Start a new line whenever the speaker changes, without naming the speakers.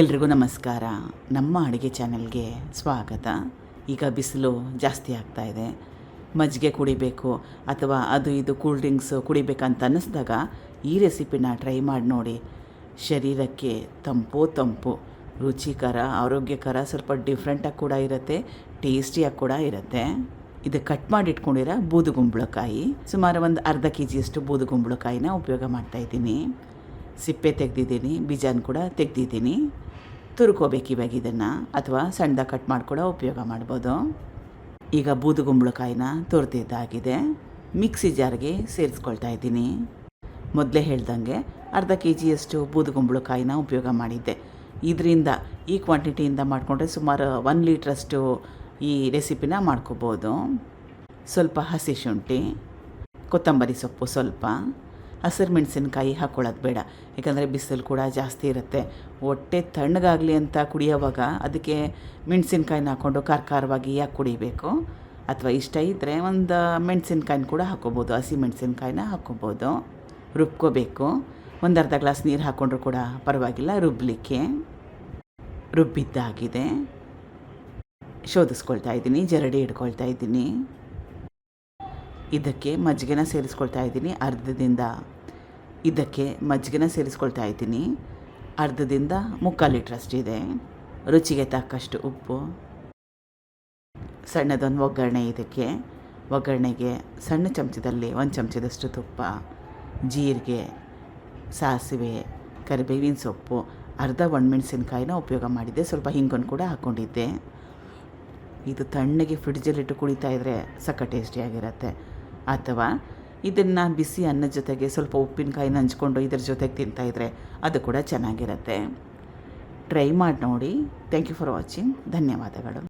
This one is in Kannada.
ಎಲ್ರಿಗೂ ನಮಸ್ಕಾರ. ನಮ್ಮ ಅಡುಗೆ ಚಾನೆಲ್ಗೆ ಸ್ವಾಗತ. ಈಗ ಬಿಸಿಲು ಜಾಸ್ತಿ ಆಗ್ತಾ ಇದೆ. ಮಜ್ಜಿಗೆ ಕುಡಿಬೇಕು ಅಥವಾ ಅದು ಇದು ಕೂಲ್ ಡ್ರಿಂಕ್ಸು ಕುಡಿಬೇಕಂತ ಅನ್ನಿಸ್ದಾಗ ಈ ರೆಸಿಪಿನ ಟ್ರೈ ಮಾಡಿ ನೋಡಿ. ಶರೀರಕ್ಕೆ ತಂಪು ತಂಪು. ರುಚಿಕರ, ಆರೋಗ್ಯಕರ, ಸ್ವಲ್ಪ ಡಿಫ್ರೆಂಟಾಗಿ ಕೂಡ ಇರುತ್ತೆ ಟೇಸ್ಟಿಯಾಗಿ ಕೂಡ ಇರುತ್ತೆ. ಇದು ಕಟ್ ಮಾಡಿ ಇಟ್ಕೊಂಡಿರೋ ಬೂದುಗುಂಬಳಕಾಯಿ ಸುಮಾರು ಒಂದು ಅರ್ಧ ಕೆ ಜಿಯಷ್ಟು ಬೂದುಗುಂಬಳಕಾಯಿನ ಉಪಯೋಗ ಮಾಡ್ತಾಯಿದ್ದೀನಿ ಸಿಪ್ಪೆ ತೆಗೆದಿದ್ದೀನಿ, ಬೀಜನ ಕೂಡ ತೆಗೆದಿದ್ದೀನಿ. ತುರ್ಕೋಬೇಕು ಇವಾಗ ಇದನ್ನು, ಅಥವಾ ಸಣ್ಣದ ಕಟ್ ಮಾಡಿ ಕೂಡ ಉಪಯೋಗ ಮಾಡ್ಬೋದು. ಈಗ ಬೂದುಗುಂಬಳಕಾಯಿನ ತುರ್ದಿದ್ದಾಗಿದೆ. ಮಿಕ್ಸಿ ಜಾರ್ಗೆ ಸೇರಿಸ್ಕೊಳ್ತಾ ಇದ್ದೀನಿ. ಮೊದಲೇ ಹೇಳ್ದಂಗೆ ಅರ್ಧ ಕೆ ಜಿಯಷ್ಟು ಬೂದುಗುಂಬಳಕಾಯಿನ ಉಪಯೋಗ ಮಾಡಿದ್ದೆ. ಇದರಿಂದ ಈ ಕ್ವಾಂಟಿಟಿಯಿಂದ ಮಾಡಿಕೊಂಡ್ರೆ ಸುಮಾರು ಒನ್ ಲೀಟ್ರಷ್ಟು ಈ ರೆಸಿಪಿನ ಮಾಡ್ಕೋಬೋದು. ಸ್ವಲ್ಪ ಹಸಿ ಶುಂಠಿ, ಕೊತ್ತಂಬರಿ ಸೊಪ್ಪು ಸ್ವಲ್ಪ. ಹಸಿರು ಮೆಣಸಿನಕಾಯಿ ಹಾಕ್ಕೊಳ್ಳೋದು ಬೇಡ. ಯಾಕಂದರೆ ಬಿಸಿಲು ಕೂಡ ಜಾಸ್ತಿ ಇರುತ್ತೆ. ಹೊಟ್ಟೆ ತಣ್ಣಗಾಗಲಿ ಅಂತ ಕುಡಿಯೋವಾಗ ಅದಕ್ಕೆ ಮೆಣಸಿನ್ಕಾಯಿನ ಹಾಕ್ಕೊಂಡು ಖಾರ ಖಾರವಾಗಿ ಯಾಕೆ ಕುಡಿಬೇಕು? ಅಥವಾ ಇಷ್ಟ ಇದ್ದರೆ ಒಂದು ಮೆಣಸಿನ್ಕಾಯಿನ ಕೂಡ ಹಾಕ್ಕೋಬೋದು. ಹಸಿ ಮೆಣಸಿನ್ಕಾಯಿನ ಹಾಕ್ಕೋಬೋದು. ರುಬ್ಕೋಬೇಕು. ಒಂದು ಅರ್ಧ ಗ್ಲಾಸ್ ನೀರು ಹಾಕ್ಕೊಂಡ್ರು ಕೂಡ ಪರವಾಗಿಲ್ಲ. ರುಬ್ಬಲಿಕ್ಕೆ ರುಬ್ಬಿದ್ದಾಗಿದೆ. ಶೋಧಿಸ್ಕೊಳ್ತಾ ಇದ್ದೀನಿ. ಜರಡಿ ಹಿಡ್ಕೊಳ್ತಾ ಇದ್ದೀನಿ. ಇದಕ್ಕೆ ಮಜ್ಜಿಗೆನ ಸೇರಿಸ್ಕೊಳ್ತಾ ಇದ್ದೀನಿ. ಅರ್ಧದಿಂದ ಇದಕ್ಕೆ ಮಜ್ಜಿಗೆನ ಸೇರಿಸ್ಕೊಳ್ತಾ ಇದ್ದೀನಿ. ಅರ್ಧದಿಂದ ಮುಕ್ಕಾಲು ಲೀಟ್ರಷ್ಟಿದೆ ರುಚಿಗೆ ತಕ್ಕಷ್ಟು ಉಪ್ಪು. ಸಣ್ಣದೊಂದು ಒಗ್ಗರಣೆ ಇದಕ್ಕೆ. ಒಗ್ಗರಣೆಗೆ ಸಣ್ಣ ಚಮಚದಲ್ಲಿ ಒಂದು ಚಮಚದಷ್ಟು ತುಪ್ಪ, ಜೀರಿಗೆ, ಸಾಸಿವೆ, ಕರಿಬೇವಿನ ಸೊಪ್ಪು, ಅರ್ಧ ಒಣಮೆಣಸಿನ್ಕಾಯಿನ ಉಪಯೋಗ ಮಾಡಿದ್ದೆ. ಸ್ವಲ್ಪ ಹಿಂಗನ್ನು ಕೂಡ ಹಾಕ್ಕೊಂಡಿದ್ದೆ. ಇದು ತಣ್ಣಗೆ ಫ್ರಿಡ್ಜಲ್ಲಿಟ್ಟು ಕುಡಿತಾ ಇದ್ದರೆ ಸಕ್ಕ ಟೇಸ್ಟಿಯಾಗಿರುತ್ತೆ ಅಥವಾ ಇದನ್ನು ಬಿಸಿ ಅನ್ನದ ಜೊತೆಗೆ ಸ್ವಲ್ಪ ಉಪ್ಪಿನಕಾಯಿ ಹಂಚ್ಕೊಂಡು ಇದ್ರ ಜೊತೆಗೆ ತಿಂತಾಯಿದ್ರೆ ಅದು ಕೂಡ ಚೆನ್ನಾಗಿರುತ್ತೆ. ಟ್ರೈ ಮಾಡಿ ನೋಡಿ. ಥ್ಯಾಂಕ್ ಯು ಫಾರ್ ವಾಚಿಂಗ್ ಧನ್ಯವಾದಗಳು.